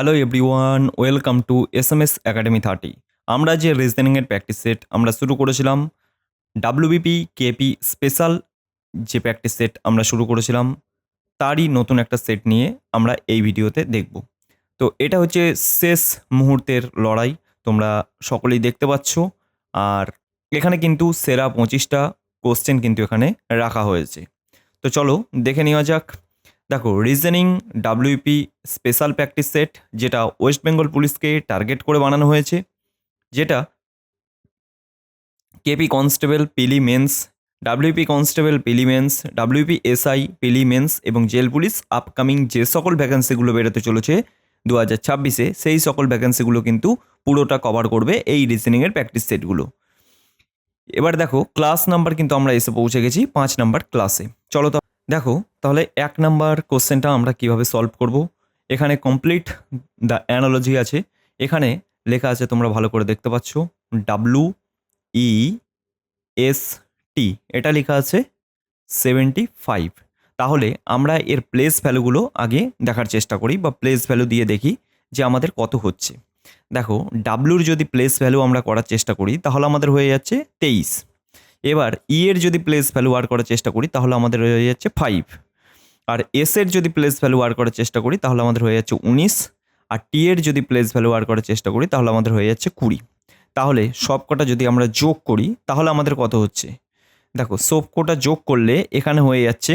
Hello everyone welcome to S M S academy thirty আমরা যে রিজনিংয়ের প্র্যাকটিস সেট আমরা শুরু করেছিলাম ডাব্লিউবিপি কেপি স্পেশাল যে প্র্যাকটিস সেট আমরা শুরু করেছিলাম, তারই নতুন একটা সেট নিয়ে আমরা এই ভিডিওতে দেখব। তো এটা হচ্ছে শেষ মুহূর্তের লড়াই, তোমরা সকলেই দেখতে পাচ্ছ। আর এখানে কিন্তু সেরা পঁচিশটা কোশ্চেন কিন্তু এখানে রাখা হয়েছে। তো চলো দেখে নেওয়া যাক। দেখো reasoning WP special practice set যেটা ওয়েস্ট বেঙ্গল পুলিশকে টার্গেট করে বানানো হয়েছে, যেটা KP constable prelim mains WP constable prelim mains WP SI prelim mains এবং জেল পুলিশ আপকামিং যে সকল ভ্যাকেন্সিগুলো বেরোতে চলেছে দু হাজার ছাব্বিশে, সেই সকল ভ্যাকেন্সিগুলো কিন্তু পুরোটা কভার করবে এই রিজনিংয়ের প্র্যাকটিস সেটগুলো এবার দেখো ক্লাস নাম্বার কিন্তু আমরা এসে পৌঁছে গেছি, পাঁচ নাম্বার ক্লাসে চলো দেখো, তাহলে এক নাম্বার কোশ্চেনটা আমরা কীভাবে সলভ করব? এখানে কমপ্লিট দ্য অ্যানালজি আছে। এখানে লেখা আছে, তোমরা ভালো করে দেখতে পাচ্ছ। ডাব্লু ই এস টি এটা লেখা আছে সেভেন্টি ফাইভ তাহলে আমরা এর প্লেস ভ্যালুগুলো আগে দেখার চেষ্টা করি বা প্লেস ভ্যালু দিয়ে দেখি যে আমাদের কত হচ্ছে। দেখো ডাব্লুর যদি প্লেস ভ্যালু আমরা করার চেষ্টা করি, তাহলে আমাদের হয়ে যাচ্ছে তেইশ। এবার ই এর যদি প্লেস ভ্যালু আর করার চেষ্টা করি, তাহলে আমাদের হয়ে যাচ্ছে ফাইভ আর এস এর যদি প্লেস ভ্যালু আর করার চেষ্টা করি, তাহলে আমাদের হয়ে যাচ্ছে উনিশ। আর টি এর যদি প্লেস ভ্যালু আর করার চেষ্টা করি, তাহলে আমাদের হয়ে যাচ্ছে কুড়ি। তাহলে সব কটা যদি আমরা যোগ করি, তাহলে আমাদের কত হচ্ছে? দেখো সব কটা যোগ করলে এখানে হয়ে যাচ্ছে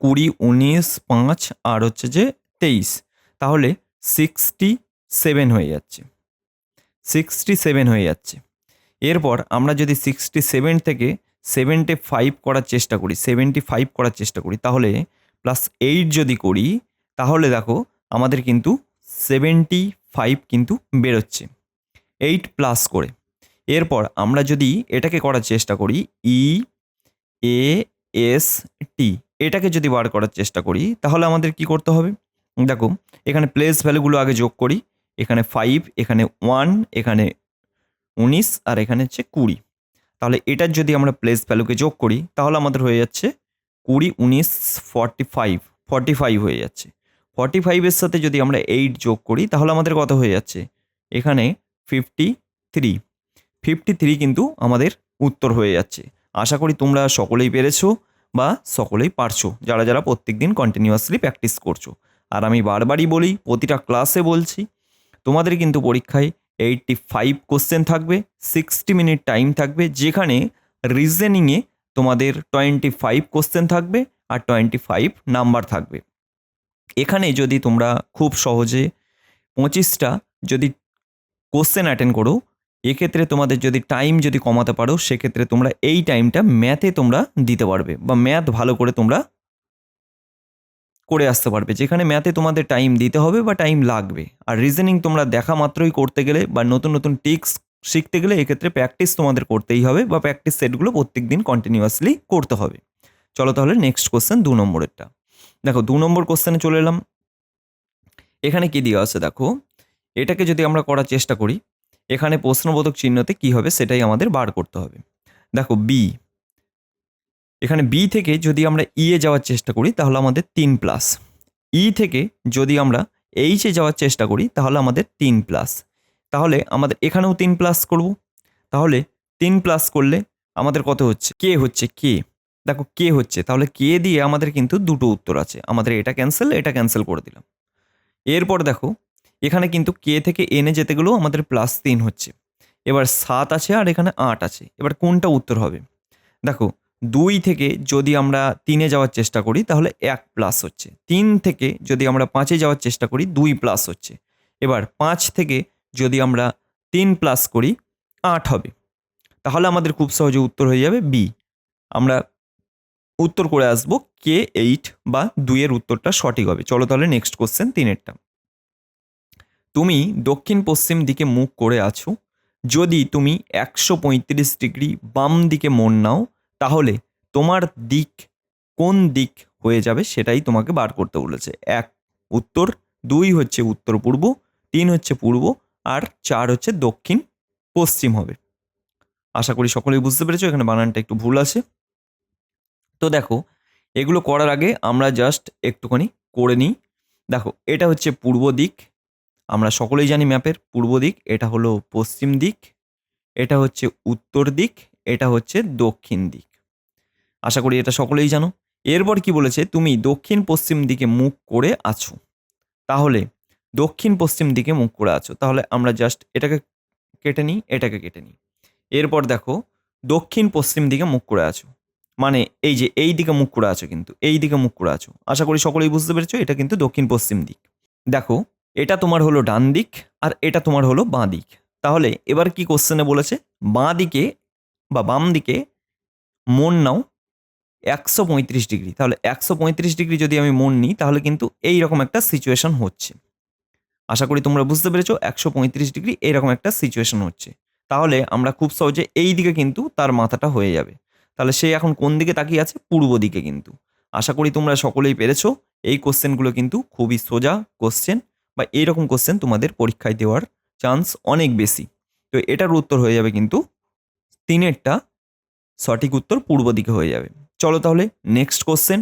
কুড়ি, উনিশ, পাঁচ, আর হচ্ছে যে তেইশ। তাহলে সিক্সটি সেভেন হয়ে যাচ্ছে। সিক্সটি সেভেন হয়ে যাচ্ছে। এরপর আমরা যদি সিক্সটি সেভেন থেকে সেভেন্টি ফাইভ করার চেষ্টা করি সেভেন্টি ফাইভ করার চেষ্টা করি, তাহলে প্লাস এইট যদি করি, তাহলে দেখো আমাদের কিন্তু সেভেন্টি ফাইভ কিন্তু বেরোচ্ছে। এইট প্লাস করে। এরপর আমরা যদি এটাকে করার চেষ্টা করি ই এ এস টি এটাকে যদি বার করার চেষ্টা করি, তাহলে আমাদের কি করতে হবে? দেখো, এখানে প্লেস ভ্যালুগুলো আগে যোগ করি, এখানে ফাইভ এখানে ওয়ান এখানে উনিশ আর এখানে হচ্ছে কুড়ি। তাহলে এটার যদি আমরা প্লেস ভ্যালুকে যোগ করি, তাহলে আমাদের হয়ে যাচ্ছে কুড়ি, উনিশ ফর্টি ফাইভ ফর্টি ফাইভ হয়ে যাচ্ছে। ফর্টি ফাইভের সাথে যদি আমরা এইট যোগ করি, তাহলে আমাদের কত হয়ে যাচ্ছে? এখানে ফিফটি থ্রি ফিফটি থ্রি কিন্তু আমাদের উত্তর হয়ে যাচ্ছে। আশা করি তোমরা সকলেই পেরেছ বা সকলেই পারছ, যারা যারা প্রত্যেক দিন কন্টিনিউয়াসলি প্র্যাকটিস করছ। আর আমি বারবারই বলি, প্রতিটা ক্লাসে বলছি, তোমাদের কিন্তু পরীক্ষায় এইটটি ফাইভ কোশ্চেন থাকবে সিক্সটি মিনিট টাইম থাকবে, যেখানে রিজনিংয়ে তোমাদের টোয়েন্টি ফাইভ কোশ্চেন থাকবে আর টোয়েন্টি ফাইভ নাম্বার থাকবে। এখানে যদি তোমরা খুব সহজে পঁচিশটা যদি কোশ্চেন অ্যাটেন্ড করো, এক্ষেত্রে তোমাদের যদি টাইম যদি কমাতে পারো, সেক্ষেত্রে তোমরা এই টাইমটা ম্যাথে তোমরা দিতে পারবে বা ম্যাথ ভালো করে তোমরা করে আসতে পারবে। যেখানে ম্যাথে তোমাদের টাইম দিতে হবে বা টাইম লাগবে। আর রিজনিং তোমরা দেখা মাত্রই করতে গেলে বা নতুন নতুন টিক্স শিখতে গেলে এক্ষেত্রে প্র্যাকটিস তোমাদের করতেই হবে বা প্র্যাকটিস সেটগুলো প্রত্যেক দিন কন্টিনিউয়াসলি করতে হবে। চলো তাহলে নেক্সট কোশ্চেন দু নম্বরেরটা। দেখো, দু নম্বর কোশ্চেনে চলে এলাম। এখানে কি দেওয়া আছে দেখো? এটাকে যদি আমরা করার চেষ্টা করি, এখানে প্রশ্নবোধক চিহ্নতে কি হবে সেটাই আমাদের বার করতে হবে। দেখো বি এখানে বি থেকে যদি আমরা ই এ যাওয়ার চেষ্টা করি, তাহলে আমাদের তিন প্লাস ই থেকে যদি আমরা এইচে যাওয়ার চেষ্টা করি, তাহলে আমাদের তিন প্লাস তাহলে আমাদের এখানেও তিন প্লাস করব। তাহলে তিন প্লাস করলে আমাদের কত হচ্ছে? কে হচ্ছে কে দেখো কে হচ্ছে, তাহলে কে দিয়ে আমাদের কিন্তু দুটো উত্তর আছে। আমাদের এটা ক্যান্সেল এটা ক্যান্সেল করে দিলাম। এরপর দেখো, এখানে কিন্তু কে থেকে এনে যেতে গেলেও আমাদের প্লাস তিন হচ্ছে। এবার সাত আছে আর এখানে আট আছে। এবার কোনটা উত্তর হবে? দেখো দুই থেকে যদি আমরা তিনে যাওয়ার চেষ্টা করি, তাহলে এক প্লাস হচ্ছে। তিন থেকে যদি আমরা পাঁচে যাওয়ার চেষ্টা করি, দুই প্লাস হচ্ছে। এবার পাঁচ থেকে যদি আমরা তিন প্লাস করি, আট হবে। তাহলে আমাদের খুব সহজে উত্তর হয়ে যাবে বি আমরা উত্তর করে আসব কে এইট বা দুইয়ের উত্তরটা সঠিক হবে। চলো তাহলে নেক্সট কোশ্চেন তিনেরটা। তুমি দক্ষিণ পশ্চিম দিকে মুখ করে আছো। যদি তুমি একশো পঁয়ত্রিশ ডিগ্রি বাম দিকে মন নাও তাহলে তোমার দিক কোন দিক হয়ে যাবে সেটাই তোমাকে বার করতে বলেছে। এক, উত্তর, দুই হচ্ছে উত্তর পূর্ব, তিন হচ্ছে পূর্ব, আর চার হচ্ছে দক্ষিণ, পশ্চিম হবে। আশা করি সকলেই বুঝতে পেরেছ, এখানে বানানটা একটু ভুল আছে। তো দেখো, এগুলো করার আগে আমরা জাস্ট একটুখানি করে নিই। দেখো, এটা হচ্ছে পূর্ব দিক, আমরা সকলেই জানি ম্যাপের পূর্ব দিক, এটা হলো পশ্চিম দিক, এটা হচ্ছে উত্তর দিক, এটা হচ্ছে দক্ষিণ দিক। আশা করি এটা সকলেই জানো। এরপর কি বলেছে? তুমি দক্ষিণ পশ্চিম দিকে মুখ করে আছো। তাহলে দক্ষিণ পশ্চিম দিকে মুখ করে আছো। তাহলে আমরা জাস্ট এটাকে কেটে নিই, এটাকে কেটে নিই। এরপর দেখো, দক্ষিণ পশ্চিম দিকে মুখ করে আছো। মানে এই যে এই দিকে মুখ করে আছো কিন্তু, এই দিকে মুখ করে আছো। আশা করি সকলেই বুঝতে পেরেছ, এটা কিন্তু দক্ষিণ পশ্চিম দিক। দেখো, এটা তোমার হলো ডান দিক আর এটা তোমার হলো বাঁ দিক। তাহলে এবার কি কোশ্চেনে বলেছে? বাঁ দিকে বা বাম দিকে মন নাও একশো পঁয়ত্রিশ ডিগ্রি। তাহলে একশো পঁয়ত্রিশ ডিগ্রি যদি আমি মন নিই, তাহলে কিন্তু এই রকম একটা সিচুয়েশন হচ্ছে। আশা করি তোমরা বুঝতে পেরেছ, একশো পঁয়ত্রিশ ডিগ্রি এইরকম একটা সিচুয়েশন হচ্ছে। তাহলে আমরা খুব সহজে এই দিকে কিন্তু তার মাথাটা হয়ে যাবে। তাহলে সে এখন কোন দিকে তাকিয়ে আছে? পূর্ব দিকে কিন্তু। আশা করি তোমরা সকলেই পেরেছ, এই কোশ্চেনগুলো কিন্তু খুবই সোজা কোশ্চেন বা এইরকম কোশ্চেন তোমাদের পরীক্ষায় দেওয়ার চান্স অনেক বেশি। তো এটার উত্তর হয়ে যাবে কিন্তু তিনেরটা সঠিক উত্তর পূর্ব দিকে হয়ে যাবে। চলো তাহলে নেক্সট কোশ্চেন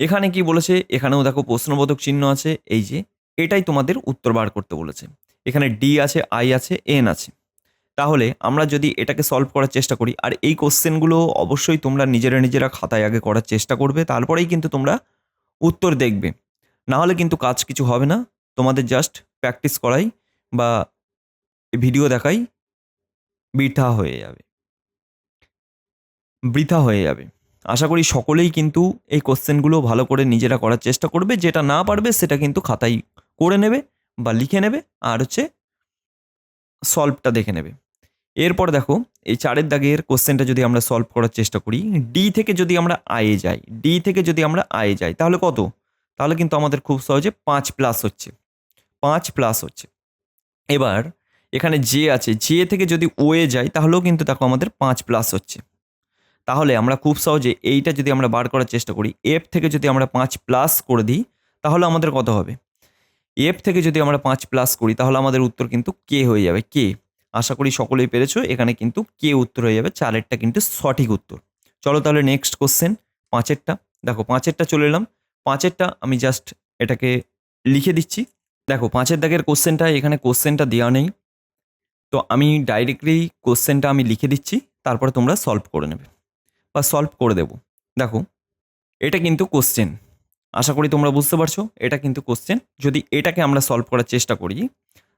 এখানে কি বলেছে? এখানেও দেখো প্রশ্নবোধক চিহ্ন আছে, এই যে এটাই তোমাদের উত্তর বার করতে বলেছে। এখানে ডি আছে আই আছে এন আছে। তাহলে আমরা যদি এটাকে সলভ করার চেষ্টা করি, আর এই কোশ্চেনগুলো অবশ্যই তোমরা নিজেরা নিজেরা খাতায় আগে করার চেষ্টা করবে, তারপরেই কিন্তু তোমরা উত্তর দেখবে। না হলে কিন্তু কাজ কিছু হবে না, তোমাদের জাস্ট প্র্যাকটিস করাই বা ভিডিও দেখাই, বৃথা হয়ে যাবে। বৃথা হয়ে যাবে। আশা করি সকলেই কিন্তু এই কোশ্চেনগুলো ভালো করে নিজেরা করার চেষ্টা করবে। যেটা না পারবে, সেটা কিন্তু খাতায় করে নেবে বা লিখে নেবে আর হচ্ছে সলভটা দেখে নেবে। এরপর দেখো, এই চারের দাগের কোশ্চেনটা যদি আমরা সলভ করার চেষ্টা করি ডি থেকে যদি আমরা আয়ে যাই ডি থেকে যদি আমরা আয়ে যাই, তাহলে কত? তাহলে কিন্তু আমাদের খুব সহজে পাঁচ প্লাস হচ্ছে। পাঁচ প্লাস হচ্ছে। এবার এখানে জে আছে। জে থেকে যদি ওয়ে যাই, তাহলেও কিন্তু দেখো আমাদের পাঁচ প্লাস হচ্ছে। তাহলে আমরা খুব সহজে এইটা যদি আমরা বার করার চেষ্টা করি এফ থেকে যদি আমরা পাঁচ প্লাস করে দিই, তাহলে আমাদের কত হবে? এফ থেকে যদি আমরা পাঁচ প্লাস করি, তাহলে আমাদের উত্তর কিন্তু কে হয়ে যাবে কে আশা করি সকলেই পেরেছ, এখানে কিন্তু কে উত্তর হয়ে যাবে, চারেরটা কিন্তু সঠিক উত্তর। চলো তাহলে নেক্সট কোশ্চেন পাঁচেরটা। দেখো, পাঁচেরটা চলে এলাম। পাঁচেরটা আমি জাস্ট এটাকে লিখে দিচ্ছি। দেখো, পাঁচের দাগের কোশ্চেনটা এখানে কোশ্চেনটা দেওয়া নেই। তো আমি ডাইরেক্টলি কোশ্চেনটা আমি লিখে দিচ্ছি, তারপরে তোমরা সলভ করে নেবে। বা সলভ করে দেব। দেখো, এটা কিন্তু কোশ্চেন আশা করি তোমরা বুঝতে পারছ, এটা কিন্তু কোশ্চেন যদি এটাকে আমরা সলভ করার চেষ্টা করি,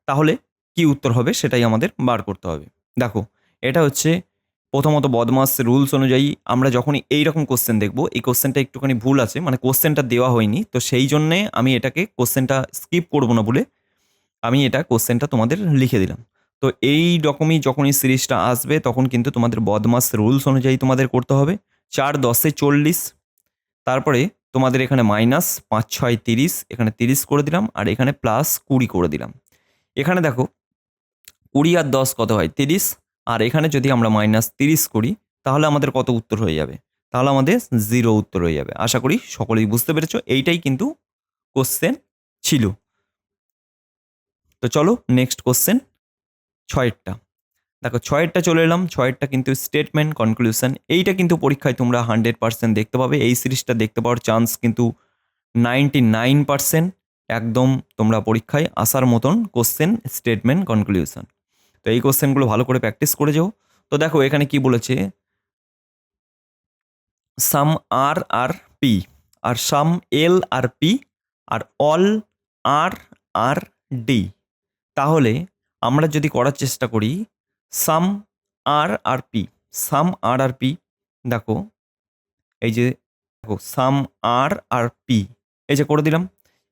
তাহলে কি উত্তর হবে সেটাই আমাদের বার করতে হবে। দেখো, এটা হচ্ছে প্রথমত বদমাস রুলস অনুযায়ী আমরা যখনই এই রকম কোশ্চেন দেখব, এই কোশ্চেনটা একটুখানি ভুল আছে মানে কোশ্চেনটা দেওয়া হয়নি, তো সেই জন্যে আমি এটাকে কোশ্চেনটা স্কিপ করব না বলে আমি এটা কোশ্চেনটা তোমাদের লিখে দিলাম। তো এই রকমই যখনই সিরিজটা আসবে, তখন কিন্তু তোমাদের বদমাস রুলস অনুযায়ী তোমাদের করতে হবে। চার, দশে চল্লিশ, তারপরে তোমাদের এখানে মাইনাস পাঁচ, ছয়, তিরিশ, এখানে তিরিশ করে দিলাম, আর এখানে প্লাস কুড়ি করে দিলাম। এখানে দেখো, কুড়ি আর দশ কত হয়? তিরিশ, আর এখানে যদি আমরা মাইনাস তিরিশ করি, তাহলে আমাদের কত উত্তর হয়ে যাবে? তাহলে আমাদের জিরো উত্তর হয়ে যাবে। আশা করি সকলেই বুঝতে পেরেছ, এইটাই কিন্তু কোশ্চেন ছিল। তো চলো নেক্সট কোশ্চেন ছয়েরটা। দেখো, ছয়েরটা চলে এলাম, ছয়েরটা কিন্তু স্টেটমেন্ট কনক্লুশন এইটা কিন্তু পরীক্ষায় তোমরা হান্ড্রেড পার্সেন্ট দেখতে পাবে। এই সিরিজটা দেখতে পাওয়ার চান্স কিন্তু নাইনটি নাইন পার্সেন্ট একদম তোমরা পরীক্ষায় আসার মতন কোশ্চেন স্টেটমেন্ট কনক্লুশন তো এই কোশ্চেনগুলো ভালো করে প্র্যাকটিস করে যাও। তো দেখো, এখানে কি বলেছে? Some R R P R some L R P R all R R D তাহলে আমরা যদি করার চেষ্টা করি, সাম আর আর পি, সাম আর আর পি, দেখো, এই যে, দেখো, সাম আর আর পি, এই যে করে দিলাম।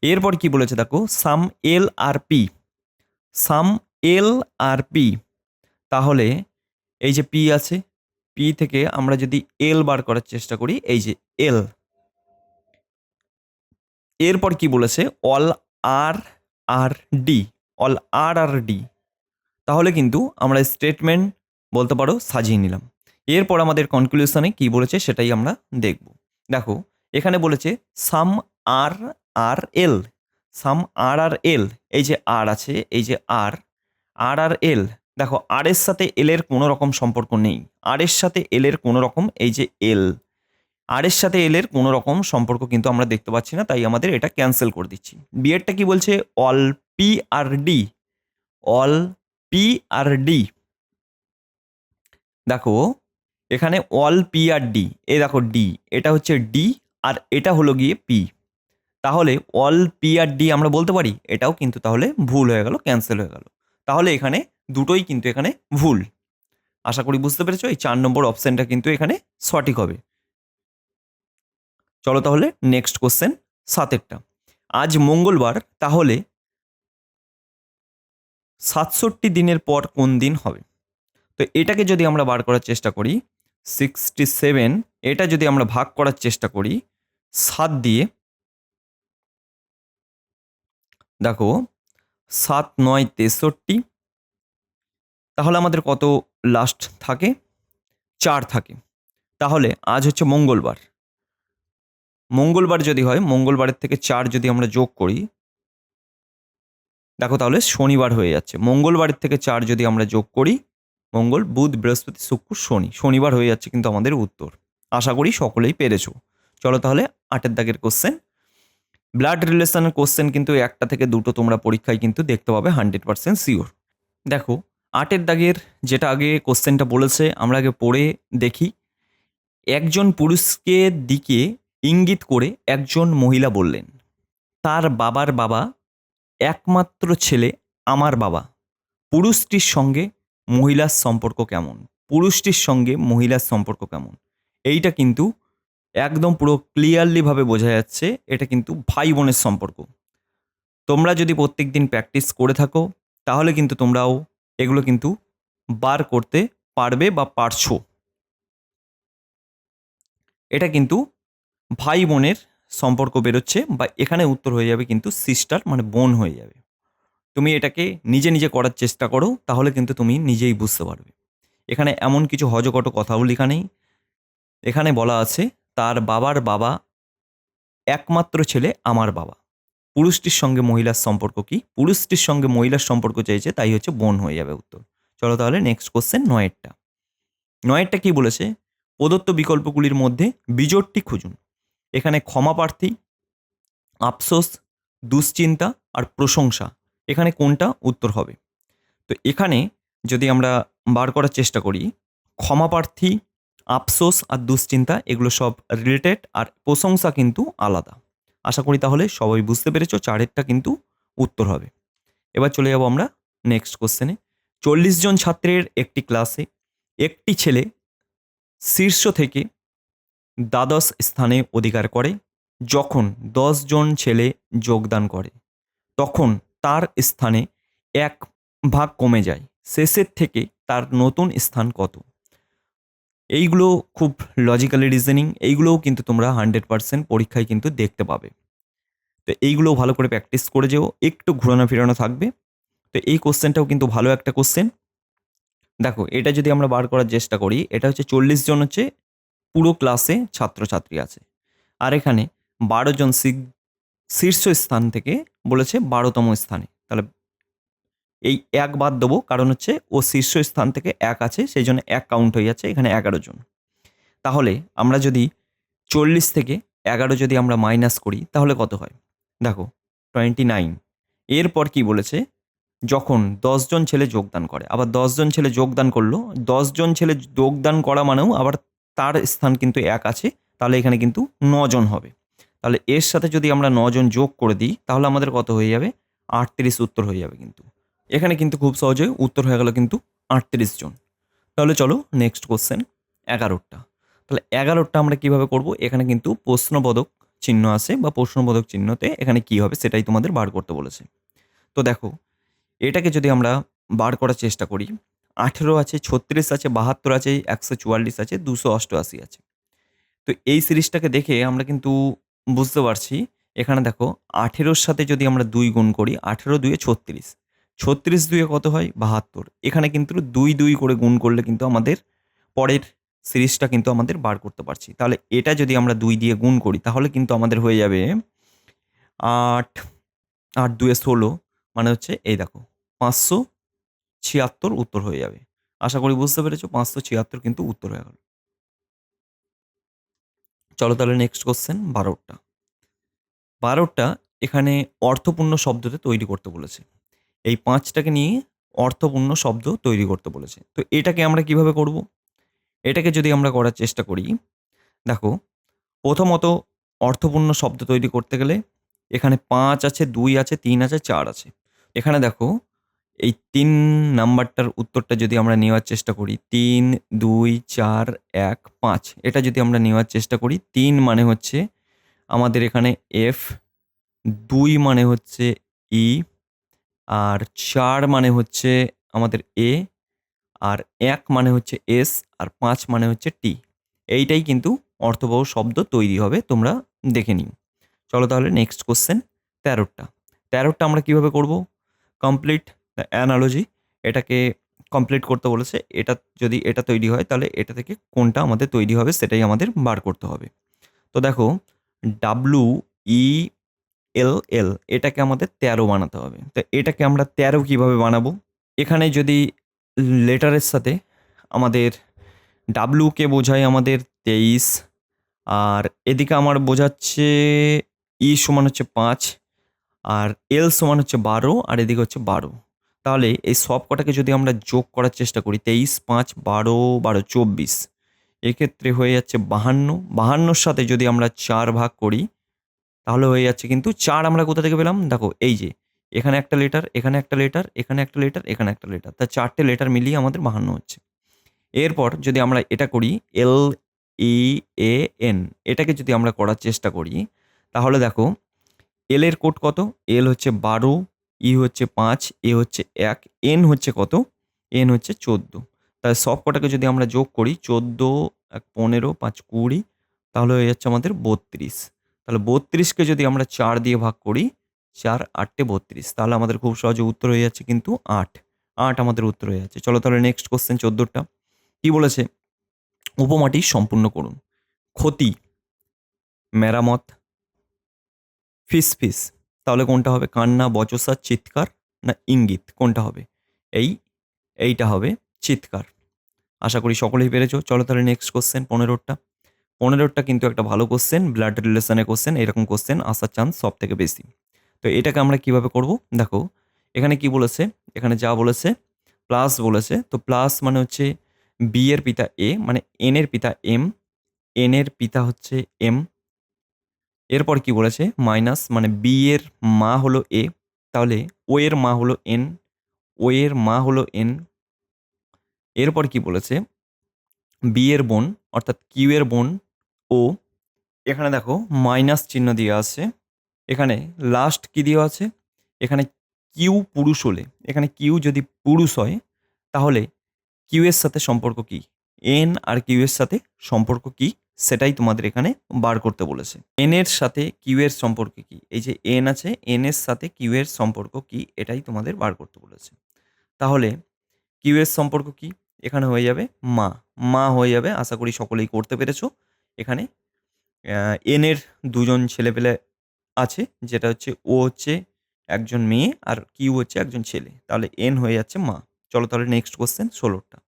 এরপর কি বলেছে দেখো, সাম এল আর পি, সাম এল আর পি, তাহলে এই যে পি আছে, পি থেকে আমরা যদি এল বার করার চেষ্টা করি, এই যে এল, এরপর কি বলেছে, all R R D, all R R D তাহলে কিন্তু আমরা স্টেটমেন্ট বলতে পারো সাজিয়ে নিলাম। এরপর আমাদের কনক্লুশনে কি বলেছে সেটাই আমরা দেখব। দেখো, এখানে বলেছে সাম আর আর এল সাম আর আর এল এই যে আর আছে, এই যে আর আর আর এল দেখো আর এর সাথে এল এর কোনো রকম সম্পর্ক নেই। আর এর সাথে এল এর কোনো রকম, এই যে এল আর এর সাথে এল এর কোনো রকম সম্পর্ক কিন্তু আমরা দেখতে পাচ্ছি না, তাই আমাদের এটা ক্যান্সেল করে দিচ্ছি। বিয়েরটা কি বলছে? All P R D all P R D দেখো, এখানে অল পি আর ডি এ দেখো ডি এটা হচ্ছে ডি আর এটা হলো গিয়ে পি তাহলে অল পি আর ডি আমরা বলতে পারি, এটাও কিন্তু তাহলে ভুল হয়ে গেল ক্যান্সেল হয়ে গেল। তাহলে এখানে দুটোই কিন্তু এখানে ভুল। আশা করি বুঝতে পেরেছ, এই চার নম্বর অপশানটা কিন্তু এখানে সঠিক হবে। চলো তাহলে নেক্সট কোশ্চেন সাতেরটা। আজ মঙ্গলবার, তাহলে সাতষট্টি দিনের পর কোন দিন হবে? তো এটাকে যদি আমরা বার করার চেষ্টা করি সিক্সটি সেভেন এটা যদি আমরা ভাগ করার চেষ্টা করি, সাত দিয়ে, দেখো, সাত, নয়, তেষট্টি, তাহলে আমাদের কত লাস্ট থাকে? চার থাকে। তাহলে আজ হচ্ছে মঙ্গলবার। মঙ্গলবার যদি হয়, মঙ্গলবারের থেকে চার যদি আমরা যোগ করি দেখো তাহলে শনিবার হয়ে যাচ্ছে। মঙ্গলবারের থেকে চার যদি আমরা যোগ করি, মঙ্গল, বুধ, বৃহস্পতি, শুক্র, শনি, শনিবার হয়ে যাচ্ছে কিন্তু আমাদের উত্তর। আশা করি সকলেই পেরেছ। চলো তাহলে আটের দাগের কোশ্চেন ব্লাড রিলেশনের কোশ্চেন কিন্তু একটা থেকে দুটো তোমরা পরীক্ষায় কিন্তু দেখতে পাবে হান্ড্রেড পার্সেন্ট শিওর দেখো, আটের দাগের যেটা আগে কোশ্চেনটা বলেছে, আমরা আগে পড়ে দেখি। একজন পুরুষকে দিকে ইঙ্গিত করে একজন মহিলা বললেন, তার বাবার বাবা একমাত্র ছেলে আমার বাবা। পুরুষটির সঙ্গে মহিলার সম্পর্ক কেমন? পুরুষটির সঙ্গে মহিলার সম্পর্ক কেমন? এইটা কিন্তু একদম পুরো ক্লিয়ারলিভাবে বোঝা যাচ্ছে। এটা কিন্তু ভাই বোনের সম্পর্ক। তোমরা যদি প্রত্যেক দিন প্র্যাকটিস করে থাকো, তাহলে কিন্তু তোমরাও এগুলো কিন্তু বার করতে পারবে বা পারছ। এটা কিন্তু ভাই বোনের সম্পর্ক বেরোচ্ছে বা এখানে উত্তর হয়ে যাবে কিন্তু সিস্টার মানে বোন হয়ে যাবে। তুমি এটাকে নিজে নিজে করার চেষ্টা করো, তাহলে কিন্তু তুমি নিজেই বুঝতে পারবে। এখানে এমন কিছু হজকট কথাও লেখা নেই। এখানে বলা আছে, তার বাবার বাবা একমাত্র ছেলে আমার বাবা। পুরুষটির সঙ্গে মহিলার সম্পর্ক কি? পুরুষটির সঙ্গে মহিলার সম্পর্ক চাইছে, তাই হচ্ছে বোন হয়ে যাবে উত্তর। চলো তাহলে নেক্সট কোশ্চেন নয়েরটা। নয়েরটা কি বলেছে? প্রদত্ত বিকল্পগুলির মধ্যে বিজোড়টি খুঁজুন। এখানে ক্ষমা প্রার্থী, আফসোস, দুশ্চিন্তা আর প্রশংসা। এখানে কোনটা? উত্তর হবে। তো এখানে যদি আমরা বার করার চেষ্টা করি, ক্ষমা প্রার্থী, আফসোস আর দুশ্চিন্তা এগুলো সব রিলেটেড আর প্রশংসা কিন্তু আলাদা। আশা করি তাহলে সবাই বুঝতে পেরেছ, চারেরটা কিন্তু উত্তর হবে। এবার চলে যাব আমরা নেক্সট কোশ্চেনে চল্লিশ জন ছাত্রের একটি ক্লাসে একটি ছেলে শীর্ষ থেকে দ্বাদশ স্থানে অধিকার করে, যখন জন ছেলে যোগদান করে, তখন তার স্থানে এক ভাগ কমে যায়। শেষের থেকে তার নতুন স্থান কত? এইগুলো খুব লজিক্যালি রিজনিং এইগুলোও কিন্তু তোমরা হান্ড্রেড পার্সেন্ট পরীক্ষায় কিন্তু দেখতে পাবে। তো এইগুলো ভালো করে প্র্যাকটিস করে যেও, একটু ঘোরানো ফেরানো থাকবে। তো এই কোশ্চেনটাও কিন্তু ভালো একটা কোশ্চেন দেখো, এটা যদি আমরা বার করার চেষ্টা করি, এটা হচ্ছে চল্লিশ জন হচ্ছে পুরো ক্লাসে ছাত্রছাত্রী আছে। আর এখানে বারো জন শীর্ষ স্থান থেকে বলেছে বারোতম স্থানে। তাহলে এই এক বাদ দেবো, কারণ হচ্ছে ও শীর্ষ স্থান থেকে এক আছে, সেই জন্য এক কাউন্ট হয়ে যাচ্ছে, এখানে এগারো জন। তাহলে আমরা যদি চল্লিশ থেকে এগারো যদি আমরা মাইনাস করি, তাহলে কত হয়? দেখো টোয়েন্টি নাইন এরপর কি বলেছে? যখন দশজন ছেলে যোগদান করে, আবার দশজন ছেলে যোগদান করল দশজন ছেলে যোগদান করা মানেও আবার তার স্থান কিন্তু এক আছে, তাহলে এখানে কিন্তু নজন হবে। তাহলে এর সাথে যদি আমরা নজন যোগ করে দিই, তাহলে আমাদের কত হয়ে যাবে? আটত্রিশ উত্তর হয়ে যাবে কিন্তু। এখানে কিন্তু খুব সহজে উত্তর হয়ে গেল কিন্তু আটত্রিশ জন। তাহলে চলো নেক্সট কোশ্চেন এগারোটা। তাহলে এগারোটা আমরা কীভাবে করব? এখানে কিন্তু প্রশ্নবোধক চিহ্ন আছে বা প্রশ্নবোধক চিহ্নতে এখানে কি হবে সেটাই তোমাদের বার করতে বলেছে। তো দেখো, এটাকে যদি আমরা বার করার চেষ্টা করি আঠেরো আছে, ছত্রিশ আছে, বাহাত্তর আছে, একশো চুয়াল্লিশ আছে, দুশো অষ্টআশি আছে। তো এই সিরিজটাকে দেখে আমরা কিন্তু বুঝতে পারছি, এখানে দেখো আঠেরোর সাথে যদি আমরা দুই গুণ করি, আঠেরো দুয়ে ছত্রিশ। ছত্রিশ দুয়ে কত হয়? বাহাত্তর। এখানে কিন্তু দুই দুই করে গুণ করলে কিন্তু আমাদের পরের সিরিজটা কিন্তু আমাদের বার করতে পারছি। তাহলে এটা যদি আমরা দুই দিয়ে গুণ করি, তাহলে কিন্তু আমাদের হয়ে যাবে আট আট দুয়ে ষোলো মানে হচ্ছে এই দেখো পাঁচশো ছিয়াত্তর উত্তর হয়ে যাবে। আশা করি বুঝতে পেরেছ, পাঁচশো ছিয়াত্তর কিন্তু উত্তর হয়ে গেল। চলো তাহলে নেক্সট কোশ্চেন বারোটা। বারোটা এখানে অর্থপূর্ণ শব্দতে তৈরি করতে বলেছে। এই পাঁচটাকে নিয়ে অর্থপূর্ণ শব্দ তৈরি করতে বলেছে। তো এটাকে আমরা কীভাবে করব? এটাকে যদি আমরা করার চেষ্টা করি, দেখো, প্রথমত অর্থপূর্ণ শব্দ তৈরি করতে গেলে এখানে পাঁচ আছে, দুই আছে, তিন আছে, চার আছে। এখানে দেখো এই তিন নাম্বারটার উত্তরটা যদি আমরা নেওয়ার চেষ্টা করি, তিন, দুই, চার, এক, পাঁচ, এটা যদি আমরা নেওয়ার চেষ্টা করি, তিন মানে হচ্ছে আমাদের এখানে এফ দুই মানে হচ্ছে ই আর চার মানে হচ্ছে আমাদের এ আর এক মানে হচ্ছে এস আর পাঁচ মানে হচ্ছে টি এইটাই কিন্তু অর্থবহ শব্দ তৈরি হবে, তোমরা দেখে নিও। চলো তাহলে নেক্সট কোশ্চেন তেরোটা তেরোটা আমরা কীভাবে করব? কমপ্লিট অ্যানালজি এটাকে কমপ্লিট করতে বলেছে। এটা যদি এটা তৈরি হয়, তাহলে এটা থেকে কোনটা আমাদের তৈরি হবে সেটাই আমাদের বার করতে হবে। তো দেখো ডাব্লু ই এল এল এটাকে আমাদের তেরো বানাতে হবে। তো এটাকে আমরা তেরো কীভাবে বানাবো? এখানে যদি লেটারের সাথে আমাদের ডাব্লুকে বোঝায় আমাদের তেইশ, আর এদিকে আমার বোঝাচ্ছে ই সমান হচ্ছে পাঁচ, আর এল সমান হচ্ছে বারো, আর এদিকে হচ্ছে বারো। তাহলে এই সব কটাকে যদি আমরা যোগ করার চেষ্টা করি, তেইশ, পাঁচ, বারো বারো, চব্বিশ, এক্ষেত্রে হয়ে যাচ্ছে বাহান্ন। বাহান্নর সাথে যদি আমরা চার ভাগ করি, তাহলে হয়ে যাচ্ছে কিন্তু চার আমরা কোথা থেকে পেলাম? দেখো, এই যে, এখানে একটা লেটার এখানে একটা লেটার এখানে একটা লেটার এখানে একটা লেটার তা চারটে লেটার মিলিয়ে আমাদের বাহান্ন হচ্ছে। এরপর যদি আমরা এটা করি এল ই এ এন এটাকে যদি আমরা করার চেষ্টা করি, তাহলে দেখো এল এর কোড কত? এল হচ্ছে বারো ই হচ্ছে পাঁচ, এ হচ্ছে এক, এন হচ্ছে কত? এন হচ্ছে চোদ্দ। তাহলে সব কটাকে যদি আমরা যোগ করি, চোদ্দ, এক, পনেরো, পাঁচ, কুড়ি, তাহলে হয়ে যাচ্ছে আমাদের বত্রিশ। তাহলে বত্রিশকে যদি আমরা চার দিয়ে ভাগ করি, চার আটটে বত্রিশ। তাহলে আমাদের খুব সহজে উত্তর হয়ে যাচ্ছে কিন্তু আট। আট আমাদের উত্তর হয়ে যাচ্ছে। চলো তাহলে নেক্সট কোশ্চেন চোদ্দোটা কি বলেছে? উপমাটি সম্পূর্ণ করুন। ক্ষতি, মেরামত ফিস ফিস তাহলে কোনটা হবে? কান্না, বচসা, চিৎকার না ইঙ্গিত? কোনটা হবে? এই, এইটা হবে চিৎকার। আশা করি সকলেই পেরেছ। চলো তাহলে নেক্সট কোশ্চেন পনেরোটা পনেরোটা কিন্তু একটা ভালো কোশ্চেন ব্লাড রিলেশনের কোশ্চেন এরকম কোশ্চেন আসার চান্স সব থেকে বেশি। তো এটাকে আমরা কীভাবে করব? দেখো, এখানে কি বলেছে? এখানে যা বলেছে প্লাস বলেছে, তো প্লাস মানে হচ্ছে বি এর পিতা এ মানে এন এর পিতা এম এন এর পিতা হচ্ছে এম এরপর কি বলেছে? মাইনাস মানে বি এর মা হলো এ তাহলে ও এর মা হলো এন ও এর মা হলো এন এরপর কি বলেছে? বি এর বোন, অর্থাৎ কিউ এর বোন ও এখানে দেখো মাইনাস চিহ্ন দিয়ে আছে। এখানে লাস্ট কি দেওয়া আছে? এখানে কিউ পুরুষ হলে, এখানে কিউ যদি পুরুষ হয়, তাহলে কিউ এর সাথে সম্পর্ক কি? এন আর কিউ এর সাথে সম্পর্ক কি? সেটাই তোমাদের এখানে বার করতে বলেছে। এন এর সাথে কিউ এর সম্পর্ক কি? এই যে এন আছে এন এর সাথে কিউ এর সম্পর্ক কি? এটাই তোমাদের বার করতে বলেছে। তাহলে কিউ এর সম্পর্ক কি? এখানে হয়ে যাবে মা। মা হয়ে যাবে, আশা করি সকলেই করতে পেরেছ। এখানে এন এর দুজন ছেলেপেলে আছে, যেটা হচ্ছে ও হচ্ছে একজন মেয়ে আর কিউ হচ্ছে একজন ছেলে। তাহলে এন হয়ে যাচ্ছে মা। চলো তাহলে নেক্সট কোশ্চেন ষোলোটা।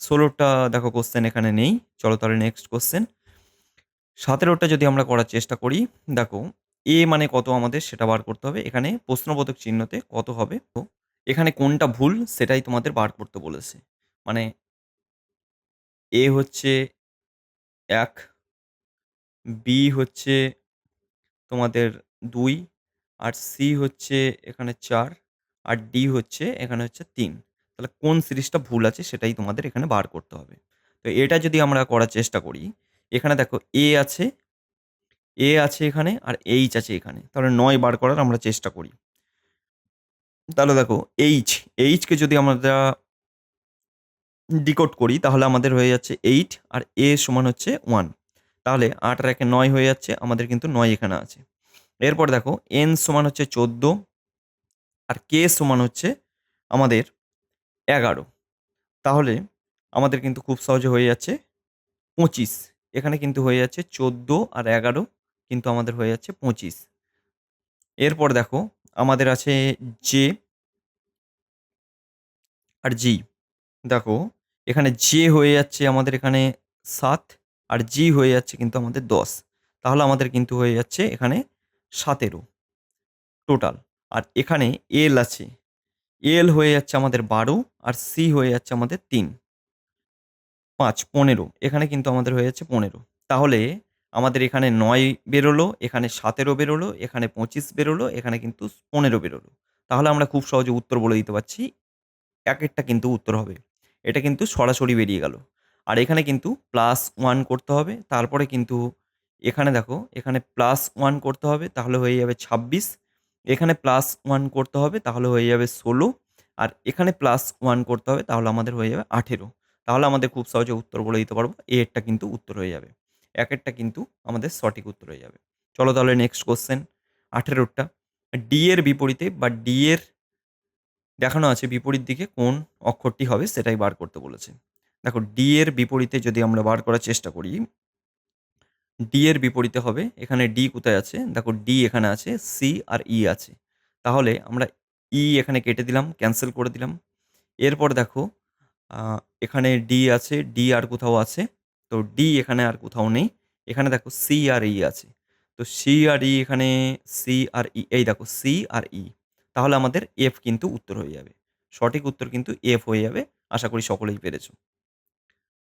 ষোলোটা দেখো কোশ্চেন এখানে নেই। চলো তাহলে নেক্সট কোশ্চেন সতেরোটা যদি আমরা করার চেষ্টা করি, দেখো এ মানে কত আমাদের সেটা বার করতে হবে। এখানে প্রশ্নবোধক চিহ্নতে কত হবে? তো এখানে কোনটা ভুল সেটাই তোমাদের বার করতে বলেছে। মানে এ হচ্ছে এক বি হচ্ছে তোমাদের দুই, আর সি হচ্ছে এখানে চার, আর ডি হচ্ছে এখানে হচ্ছে তিন। তাহলে কোন সিরিজটা ভুল আছে সেটাই তোমাদের এখানে বার করতে হবে। তো এটা যদি আমরা করার চেষ্টা করি, এখানে দেখো এ আছে এ আছে এখানে আর এইচ আছে এখানে। তাহলে নয় বার করার আমরা চেষ্টা করি। তাহলে দেখো এইচ এইচকে যদি আমরা ডিকোড করি, তাহলে আমাদের হয়ে যাচ্ছে এইট আর এ সমান হচ্ছে ওয়ান তাহলে আট আর একে নয় হয়ে যাচ্ছে, আমাদের কিন্তু নয় এখানে আছে। এরপর দেখো এন সমান হচ্ছে চোদ্দ আর কে সমান হচ্ছে আমাদের এগারো। তাহলে আমাদের কিন্তু খুব সহজে হয়ে যাচ্ছে পঁচিশ। এখানে কিন্তু হয়ে যাচ্ছে চোদ্দ আর এগারো কিন্তু আমাদের হয়ে যাচ্ছে পঁচিশ। এরপর দেখো আমাদের আছে জে আর জি দেখো এখানে জে হয়ে যাচ্ছে আমাদের এখানে সাত আর জি হয়ে যাচ্ছে কিন্তু আমাদের দশ। তাহলে আমাদের কিন্তু হয়ে যাচ্ছে এখানে সতেরো। টোটাল আর এখানে এল আছে এল হয়ে যাচ্ছে আমাদের বারো আর সি হয়ে যাচ্ছে আমাদের তিন। পাঁচ, পনেরো। এখানে কিন্তু আমাদের হয়ে যাচ্ছে পনেরো। তাহলে আমাদের এখানে নয় বেরোলো, এখানে সতেরো বেরোলো, এখানে পঁচিশ বেরোলো, এখানে কিন্তু পনেরো বেরোলো। তাহলে আমরা খুব সহজে উত্তর বলে দিতে পারছি। এক একটা কিন্তু উত্তর হবে। এটা কিন্তু সরাসরি বেরিয়ে গেল। আর এখানে কিন্তু প্লাস ওয়ান করতে হবে। তারপরে কিন্তু এখানে দেখো, এখানে প্লাস ওয়ান করতে হবে। তাহলে হয়ে যাবে ছাব্বিশ। এখানে প্লাস ওয়ান করতে হবে, তাহলে হয়ে যাবে ষোলো। আর এখানে প্লাস ওয়ান করতে হবে, তাহলে আমাদের হয়ে যাবে আঠেরো। তাহলে আমাদের খুব সহজে উত্তর বলে দিতে পারব এ এরটা কিন্তু উত্তর হয়ে যাবে। এক একটা কিন্তু আমাদের সঠিক উত্তর হয়ে যাবে। চলো তাহলে নেক্সট কোশ্চেন আঠেরোটা ডি এর বিপরীতে বা ডি এর দেখানো আছে বিপরীত দিকে কোন অক্ষরটি হবে সেটাই বার করতে বলেছে। দেখো ডি এর বিপরীতে যদি আমরা বার করার চেষ্টা করি ডি এর বিপরীতে হবে। এখানে ডি কোথায় আছে? দেখো ডি এখানে আছে সি আর ই আছে। তাহলে আমরা ই এখানে কেটে দিলাম ক্যান্সেল করে দিলাম। এরপর দেখো এখানে ডি আছে ডি আর কোথাও আছে। তো ডি এখানে আর কোথাও নেই। এখানে দেখো সি আর ই আছে। তো সি আর ই এখানে সি আর ই এই দেখো সি আর ই তাহলে আমাদের এফ কিন্তু উত্তর হয়ে যাবে। সঠিক উত্তর কিন্তু এফ হয়ে যাবে। আশা করি সকলেই পেরেছ।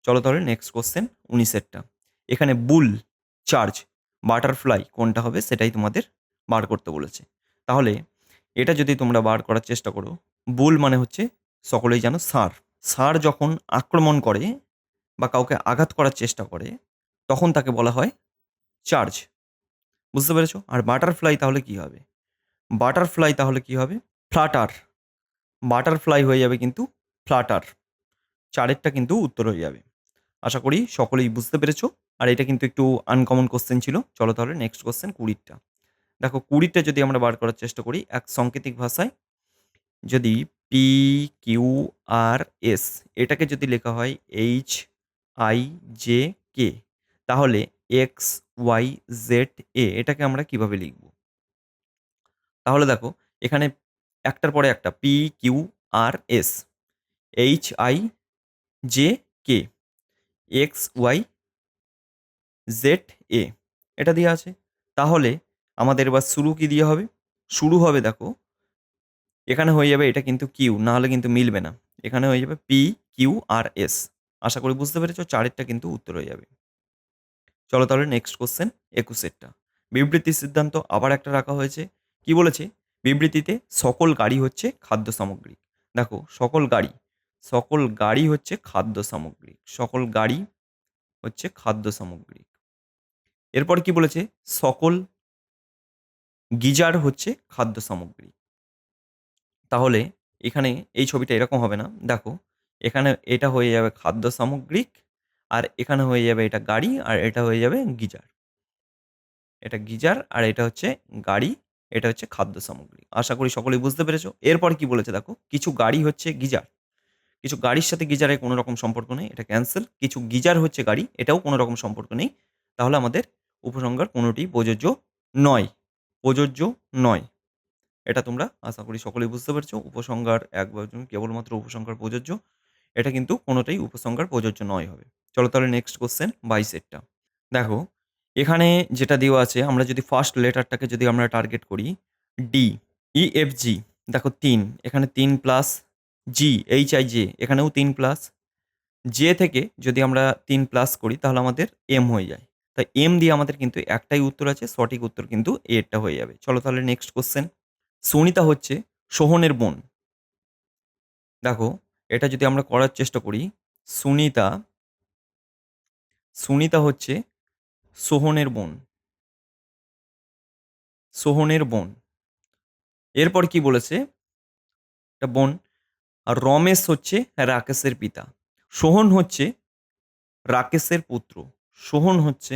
চলো তাহলে নেক্সট কোশ্চেন উনিশেরটা। এখানে বুল চার্জ বাটারফ্লাই কোনটা হবে সেটাই তোমাদের বার করতে বলেছে। তাহলে এটা যদি তোমরা বার করার চেষ্টা করো বুল মানে হচ্ছে সকলেই জানো সার। সার যখন আক্রমণ করে বা কাউকে আঘাত করার চেষ্টা করে, তখন তাকে বলা হয় চার্জ বুঝতে পেরেছ? আর বাটারফ্লাই তাহলে কি হবে? বাটারফ্লাই তাহলে কি হবে? ফ্লাটার বাটারফ্লাই হয়ে যাবে কিন্তু ফ্লাটার চারেরটা কিন্তু উত্তর হয়ে যাবে। আশা করি সকলেই বুঝতে পেরেছ। আর এটা কিন্তু একটু আনকমন কোশ্চেন ছিল। চলো তাহলে নেক্সট কোশ্চেন কুড়িরটা। দেখো কুড়িটা যদি আমরা বার করার চেষ্টা করি, এক সাংকেতিক ভাষায় যদি পি কিউ আর এস এটাকে যদি লেখা হয় এইচ আই জে কে তাহলে এক্স ওয়াই জেড এ এটাকে আমরা কীভাবে লিখব? তাহলে দেখো, এখানে একটার পরে একটা P Q R S H I J K X Y Z A. এটা দেওয়া আছে। তাহলে আমাদের এবার শুরু কি দিয়ে হবে? শুরু হবে দেখো, এখানে হয়ে যাবে এটা কিন্তু কিউ না হলে কিন্তু মিলবে না। এখানে হয়ে যাবে পি, কিউ, আর এস। আশা করি বুঝতে পেরেছ, চারেরটা কিন্তু উত্তর হয়ে যাবে। চলো তাহলে নেক্সট কোশ্চেন একুশেরটা। বিবৃতি সিদ্ধান্ত আবার একটা রাখা হয়েছে। কি বলেছে? বিবৃতিতে সকল গাড়ি হচ্ছে খাদ্য সামগ্রী। দেখো, সকল গাড়ি সকল গাড়ি হচ্ছে খাদ্য সামগ্রী। সকল গাড়ি হচ্ছে খাদ্য সামগ্রী। এরপর কি বলেছে? সকল গিজার হচ্ছে খাদ্য সামগ্রী। তাহলে এখানে এই ছবিটা এরকম হবে না। দেখো, এখানে এটা হয়ে যাবে খাদ্য সামগ্রিক আর এখানে হয়ে যাবে এটা গাড়ি আর এটা হয়ে যাবে গিজার। এটা গিজার আর এটা হচ্ছে গাড়ি, এটা হচ্ছে খাদ্য সামগ্রী। আশা করি সকলেই বুঝতে পেরেছ। এরপর কি বলেছে দেখো? কিছু গাড়ি হচ্ছে গিজার। কিছু গাড়ির সাথে গিজারের কোনো রকম সম্পর্ক নেই, এটা ক্যান্সেল কিছু গিজার হচ্ছে গাড়ি, এটাও কোনো রকম সম্পর্ক নেই। তাহলে আমাদের উপসংহার কোনোটি প্রযোজ্য নয়। প্রযোজ্য নয়। এটা তোমরা আশা করি সকলেই বুঝতে পারছ। উপসংহার এক কেবলমাত্র উপসংহার প্রযোজ্য, এটা কিন্তু কোনোটাই উপসংহার প্রযোজ্য নয় হবে। চলো তাহলে নেক্সট কোশ্চেন বাইশেরটা দেখো, এখানে যেটা দেওয়া আছে, আমরা যদি ফার্স্ট লেটারটাকে যদি আমরা টার্গেট করি ডি ই এফ জি দেখো তিন, এখানে তিন plus G H I J এখানেও তিন প্লাস জে থেকে যদি আমরা তিন প্লাস করি, তাহলে আমাদের এম হয়ে যায়। তাই এম দিয়ে আমাদের কিন্তু একটাই উত্তর আছে, সঠিক উত্তর কিন্তু এরটা হয়ে যাবে। চলো তাহলে নেক্সট কোশ্চেন সুনিতা হচ্ছে সোহনের বোন। দেখো, এটা যদি আমরা করার চেষ্টা করি, সুনিতা সুনিতা হচ্ছে সোহনের বোন। সোহনের বোন। এরপর কি বলেছে? একটা বোন আর রমেশ হচ্ছে রাকেশের পিতা। সোহন হচ্ছে রাকেশের পুত্র। সোহন হচ্ছে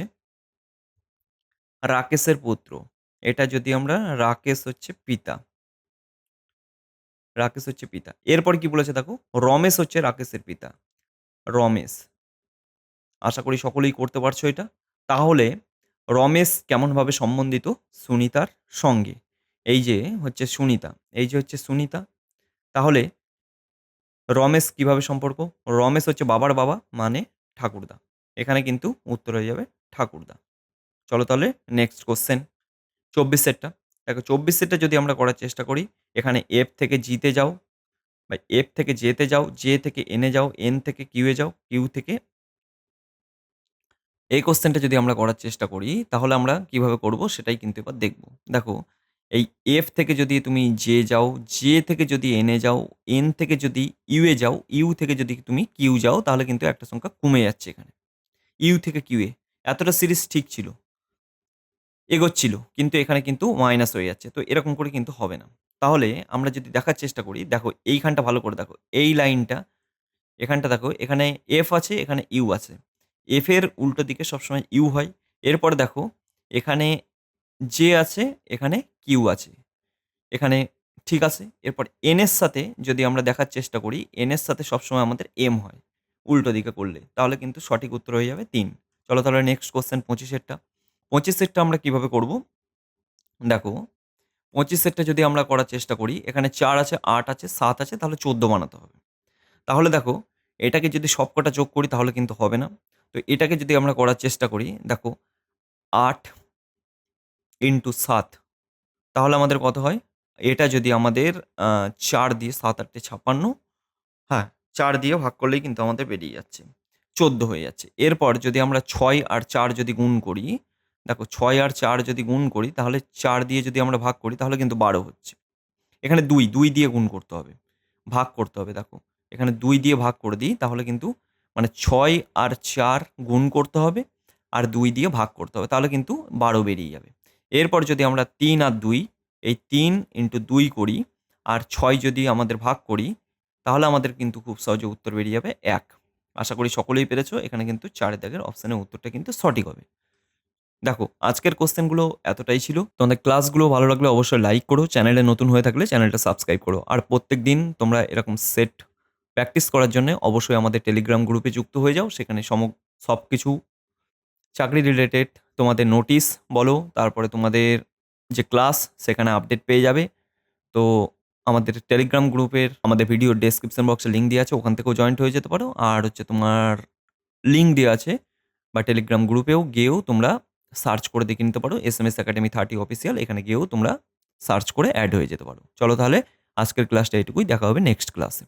রাকেশের পুত্র। এটা যদি আমরা রাকেশ হচ্ছে পিতা। রাকেশ হচ্ছে পিতা। এরপর কি বলেছে দেখো? রমেশ হচ্ছে রাকেশের পিতা। রমেশ। আশা করি সকলেই করতে পারছ এটা। তাহলে রমেশ কেমনভাবে সম্বন্ধিত? সুনিতার সঙ্গে। এই যে হচ্ছে সুনিতা। এই যে হচ্ছে সুনিতা। তাহলে রমেশ কীভাবে সম্পর্ক? রমেশ হচ্ছে বাবার বাবা মানে ঠাকুরদা। এখানে কিন্তু উত্তর হয়ে যাবে ঠাকুরদা। চলো তাহলে নেক্সট কোশ্চেন চব্বিশ সেটটা দেখো চব্বিশ সেটটা যদি আমরা করার চেষ্টা করি, এখানে এফ থেকে জিতে যাও, বা এফ থেকে জেতে যাও জে থেকে এনে যাও এন থেকে কিউয়ে যাও কিউ থেকে এই কোশ্চেনটা যদি আমরা করার চেষ্টা করি, তাহলে আমরা কীভাবে করব সেটাই কিন্তু এবার দেখব। দেখো, এই এফ থেকে যদি তুমি জে যাও জে থেকে যদি এনে যাও এন থেকে যদি ইউয়ে যাও ইউ থেকে যদি তুমি কিউ যাও, তাহলে কিন্তু একটা সংখ্যা কমে যাচ্ছে এখানে। ইউ থেকে কিউয়ে এতটা সিরিজ ঠিক ছিল। এগোচ্ছিল, কিন্তু এখানে কিন্তু মাইনাস হয়ে যাচ্ছে। তো এরকম করে কিন্তু হবে না। তাহলে আমরা যদি দেখার চেষ্টা করি, দেখো এইখানটা ভালো করে দেখো। এই লাইনটা, এখানটা দেখো, এখানে এফ আছে, এখানে ইউ আছে। এফ এর উল্টো দিকে সবসময় ইউ হয়। এরপর দেখো, এখানে জে আছে, এখানে কিউ আছে। এখানে ঠিক আছে। এরপর এন এর সাথে যদি আমরা দেখার চেষ্টা করি, এন এর সাথে সবসময় আমাদের এম হয়। উল্টো দিকে করলে, তাহলে কিন্তু সঠিক উত্তর হয়ে যাবে তিন। চলো তাহলে নেক্সট কোশ্চেন পঁচিশেরটা। পঁচিশেরটা আমরা কীভাবে করব? দেখো পঁচিশ সেটটা যদি আমরা করার চেষ্টা করি, এখানে চার আছে, আট আছে, সাত আছে, তাহলে চোদ্দ বানাতে হবে। তাহলে দেখো, এটাকে যদি সবকটা যোগ করি, তাহলে কিন্তু হবে না। তো এটাকে যদি আমরা করার চেষ্টা করি, দেখো, আট ইন্টু সাত, তাহলে আমাদের কত হয়? এটা যদি আমাদের চার দিয়ে সাত আটটে ছাপ্পান্ন হ্যাঁ চার দিয়ে ভাগ করলেই কিন্তু আমাদের বেরিয়ে যাচ্ছে। চোদ্দ হয়ে যাচ্ছে। এরপর যদি আমরা ছয় আর চার যদি গুণ করি, দেখো ছয় আর চার যদি গুণ করি, তাহলে চার দিয়ে যদি আমরা ভাগ করি, তাহলে কিন্তু বারো হচ্ছে। এখানে দুই দুই দিয়ে গুণ করতে হবে। ভাগ করতে হবে, দেখো। এখানে দুই দিয়ে ভাগ করে দিই, তাহলে কিন্তু মানে ছয় আর চার গুণ করতে হবে আর দুই দিয়ে ভাগ করতে হবে, তাহলে কিন্তু বারো বেরিয়ে যাবে। এরপর যদি আমরা তিন আর দুই, এই তিন ইন্টু দুই করি আর ছয় যদি আমাদের ভাগ করি তাহলে আমাদের কিন্তু খুব সহজে উত্তর বেরিয়ে যাবে এক। আশা করি সকলেই পেরেছ, এখানে কিন্তু চারের দাগের অপশানের উত্তরটা কিন্তু সঠিক হবে। দেখো, আজকের কোশ্চেনগুলো এতটাই ছিল। তোমাদের ক্লাসগুলো ভালো লাগলে অবশ্যই লাইক করো, চ্যানেলে নতুন হয়ে থাকলে চ্যানেলটা সাবস্ক্রাইব করো। আর প্রত্যেক দিন তোমরা এরকম সেট প্র্যাকটিস করার জন্য অবশ্যই আমাদের টেলিগ্রাম গ্রুপে যুক্ত হয়ে যাও। সেখানে সম সব কিছু চাকরি রিলেটেড তোমাদের নোটিশ বলো। তারপরে তোমাদের যে ক্লাস সেখানে আপডেট পেয়ে যাবে। তো আমাদের টেলিগ্রাম গ্রুপের, আমাদের ভিডিও ডেসক্রিপশন বক্সে লিঙ্ক দেওয়া আছে, ওখান থেকেও জয়েন্ট হয়ে যেতে পারো। আর হচ্ছে তোমার লিঙ্ক দেওয়া আছে, বা টেলিগ্রাম গ্রুপেও গিয়েও তোমরা সার্চ করে দেখে নিতে পারো। S M S academy thirty official এখানে গিয়েও তোমরা সার্চ করে অ্যাড হয়ে যেতে পারো। চলো তাহলে আজকের ক্লাসটা এটুকুই, দেখা হবে নেক্সট ক্লাসে